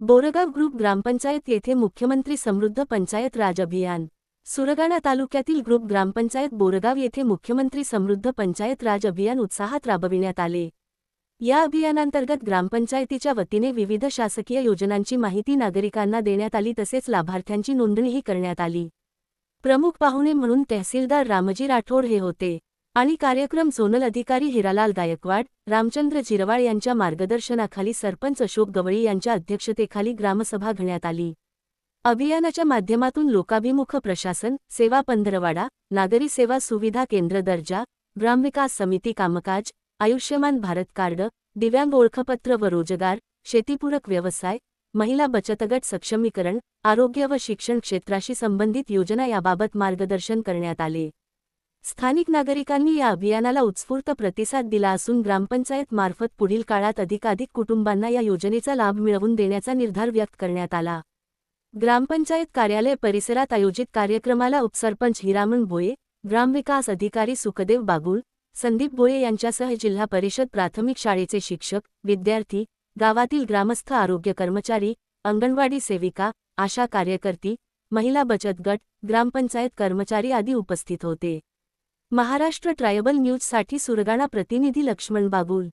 Borgaon group ग्रामपंचायत येथे मुख्यमंत्री समृद्ध पंचायत राज अभियान. सुरगाणा तालुक्यातील ग्रुप ग्रामपंचायत बोरगाव येथे मुख्यमंत्री समृद्ध पंचायत राज अभियान उत्साहात राबविण्यात आले. या अभियानांतर्गत ग्रामपंचायतीच्या वतीने विविध शासकीय योजनांची माहिती नागरिकांना देण्यात आली तसेच लाभार्थ्यांची नोंदणीही करण्यात आली. प्रमुख पाहुणे म्हणून तहसीलदार रामजी राठोड हे होते. आणि कार्यक्रम झोनल अधिकारी हिरालाल गायकवाड रामचंद्र जिरवाळ यांच्या मार्गदर्शनाखाली सरपंच अशोक गवळी यांच्या अध्यक्षतेखाली ग्रामसभा घेण्यात आली. अभियानाच्या माध्यमातून लोकाभिमुख प्रशासन सेवा पंधरवाडा नागरी सेवा सुविधा केंद्र दर्जा ग्रामविकास समिती कामकाज आयुष्यमान भारत कार्ड दिव्यांग ओळखपत्र व रोजगार शेतीपूरक व्यवसाय महिला बचतगट सक्षमीकरण आरोग्य व शिक्षण क्षेत्राशी संबंधित योजना याबाबत मार्गदर्शन करण्यात आले. स्थानिक नागरिकांनी या अभियानाला उत्स्फूर्त प्रतिसाद दिला असून ग्रामपंचायत मार्फत पुढील काळात अधिकाधिक कुटुंबांना या योजनेचा लाभ मिळवून देण्याचा निर्धार व्यक्त करण्यात आला. ग्रामपंचायत कार्यालय परिसरात आयोजित कार्यक्रमाला उपसरपंच हिरामण भोये ग्रामविकास अधिकारी सुखदेव बागुल संदीप भोये यांच्यासह जिल्हा परिषद प्राथमिक शाळेचे शिक्षक विद्यार्थी गावातील ग्रामस्थ आरोग्य कर्मचारी अंगणवाडी सेविका आशा कार्यकर्ती महिला बचत गट ग्रामपंचायत कर्मचारी आदी उपस्थित होते. महाराष्ट्र ट्रायबल न्यूजसाठी सुरगाणा प्रतिनिधी लक्ष्मण बागुल.